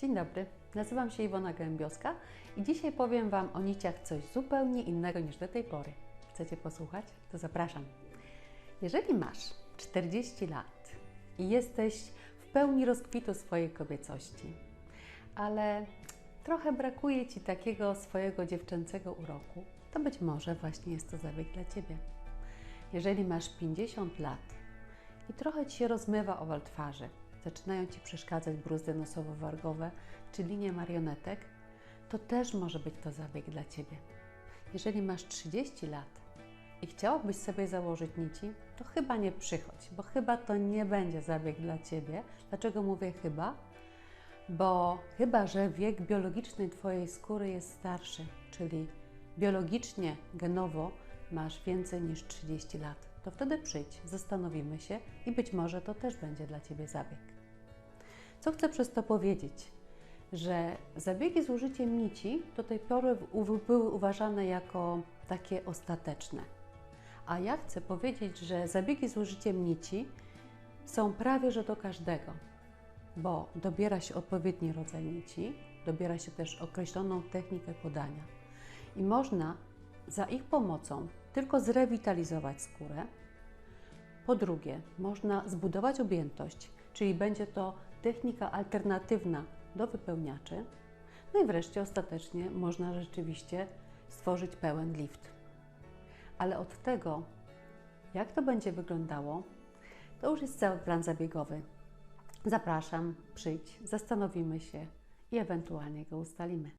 Dzień dobry, nazywam się Iwona Gębioska i dzisiaj powiem Wam o niciach coś zupełnie innego niż do tej pory. Chcecie posłuchać? To zapraszam. Jeżeli masz 40 lat i jesteś w pełni rozkwitu swojej kobiecości, ale trochę brakuje Ci takiego swojego dziewczęcego uroku, to być może właśnie jest to zabieg dla Ciebie. Jeżeli masz 50 lat i trochę Ci się rozmywa owal twarzy, zaczynają Ci przeszkadzać bruzdy nosowo-wargowe czy linie marionetek, to też może być to zabieg dla Ciebie. Jeżeli masz 30 lat i chciałabyś sobie założyć nici, to chyba nie przychodź, bo chyba to nie będzie zabieg dla Ciebie. Dlaczego mówię chyba? Bo chyba, że wiek biologiczny Twojej skóry jest starszy, czyli biologicznie, genowo masz więcej niż 30 lat, to wtedy przyjdź, zastanowimy się i być może to też będzie dla Ciebie zabieg. Co chcę przez to powiedzieć? Że zabiegi z użyciem nici do tej pory były uważane jako takie ostateczne. A ja chcę powiedzieć, że zabiegi z użyciem nici są prawie że do każdego, bo dobiera się odpowiedni rodzaj nici, dobiera się też określoną technikę podania i można za ich pomocą tylko zrewitalizować skórę. Po drugie, można zbudować objętość, czyli będzie to technika alternatywna do wypełniaczy. No i wreszcie ostatecznie można rzeczywiście stworzyć pełen lift. Ale od tego, jak to będzie wyglądało, to już jest cały plan zabiegowy. Zapraszam, przyjdź, zastanowimy się i ewentualnie go ustalimy.